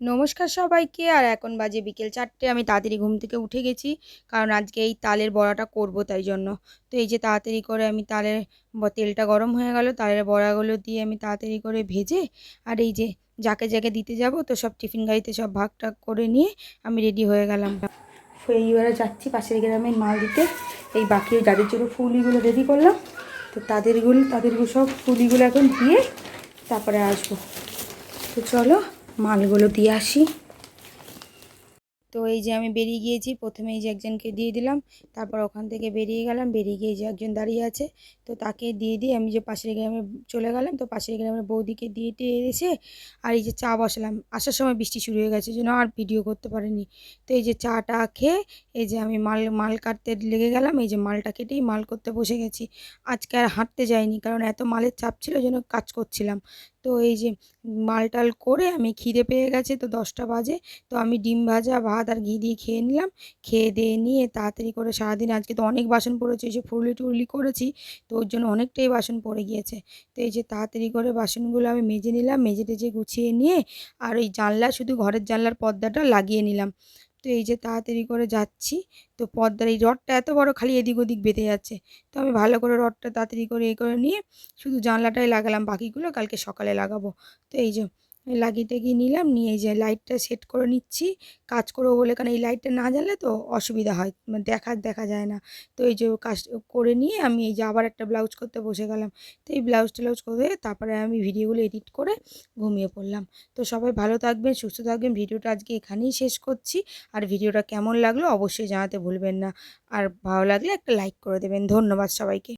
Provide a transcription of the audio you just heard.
নমস্কার সবাইকে। আর এখন বাজে বিকেল চারটে, আমি তাড়াতাড়ি ঘুম থেকে উঠে গেছি, কারণ আজকে এই তালের বড়াটা করব তাই জন্য। তো এই যে তাড়াতাড়ি করে আমি তালের তেলটা গরম হয়ে গেল, তালের বড়াগুলো দিয়ে আমি তাড়াতাড়ি করে ভেজে, আর এই যে যাকে যাকে দিতে যাব, তো সব টিফিন গাড়িতে সব ভাগ টাগ করে নিয়ে আমি রেডি হয়ে গেলাম। এইবারে যাচ্ছি পাশের গ্রামের মাল দিতে। এই বাকি যাদের জন্য ফুলিগুলো রেডি করলাম, তো তাদেরগুলো তাদেরগুলো সব ফুলিগুলো এখন দিয়ে তারপরে আসব। তো চলো মালগুলো দিয়ে আসি। তো এই যে আমি বেরিয়ে গিয়েছি, প্রথমে এই যে একজনকে দিয়ে দিলাম, তারপর ওখান থেকে বেরিয়ে গেলাম, বেরিয়ে গিয়ে যে একজন দাঁড়িয়ে আছে, তো তাকে দিয়ে দিয়ে আমি যে পাশের গ্রামে চলে গেলাম, তো পাশের গ্রামের বৌদিকে দিয়ে টিয়ে এসে আর এই যে চা বসালাম। আসার সময় বৃষ্টি শুরু হয়ে গেছে জন্য আর ভিডিও করতে পারিনি। তো এই যে চাটা খেয়ে, এই যে আমি মাল মাল কাটতে লেগে গেলাম, এই যে মালটা কেটেই মাল করতে বসে গেছি। আজকে আর হাঁটতে যাইনি, কারণ এত মালের চাপ ছিল যেন কাজ করছিলাম। তো এই যে মাল টাল করে আমি খিদে পেয়ে গেছে তো দশটা বাজে। তো আমি ডিম ভাজা, ভাত আর ঘি দিয়ে খেয়ে নিলাম। খেয়ে দিয়ে নিয়ে তাড়াতাড়ি করে সারাদিন আজকে তো অনেক বাসন পড়েছে, এই যে ফুরলি টুরলি করেছি তো ওর জন্য অনেকটাই বাসন পড়ে গিয়েছে। তো এই যে তাড়াতাড়ি করে বাসনগুলো আমি মেজে নিলাম, মেজে টেজে গুছিয়ে নিয়ে আর ওই জানলা, শুধু ঘরের জানলার পর্দাটা লাগিয়ে নিলাম। তো এই যে তাড়াতাড়ি করে যাচ্ছি, তো পদ্মার এই রডটা এত বড় খালি এদিক ওদিক বেঁধে যাচ্ছে। তো আমি ভালো করে রডটা তাড়াতাড়ি করে এ করে নিয়ে শুধু জানলাটাই লাগালাম, বাকিগুলো কালকে সকালে লাগাবো। তো এই যে লাগিয়ে টাগিয়ে নিলাম, নিয়ে যে লাইটটা সেট করে নিচ্ছি। কাজ করব বলে কারণ এই লাইটটা না জ্বাললে তো অসুবিধা হয় মানে দেখা দেখা যায় না। তো এই যে কাজ করে নিয়ে আমি এই যে আবার একটা ব্লাউজ করতে বসে গেলাম। তো এই ব্লাউজ ট্লাউজ করে তারপরে আমি ভিডিওগুলো এডিট করে ঘুমিয়ে পড়লাম। তো সবাই ভালো থাকবেন, সুস্থ থাকবেন। ভিডিওটা আজকে এখানেই শেষ করছি। আর ভিডিওটা কেমন লাগল অবশ্যই জানাতে ভুলবেন না। আর ভালো লাগলে একটা লাইক করে দেবেন। ধন্যবাদ সবাইকে।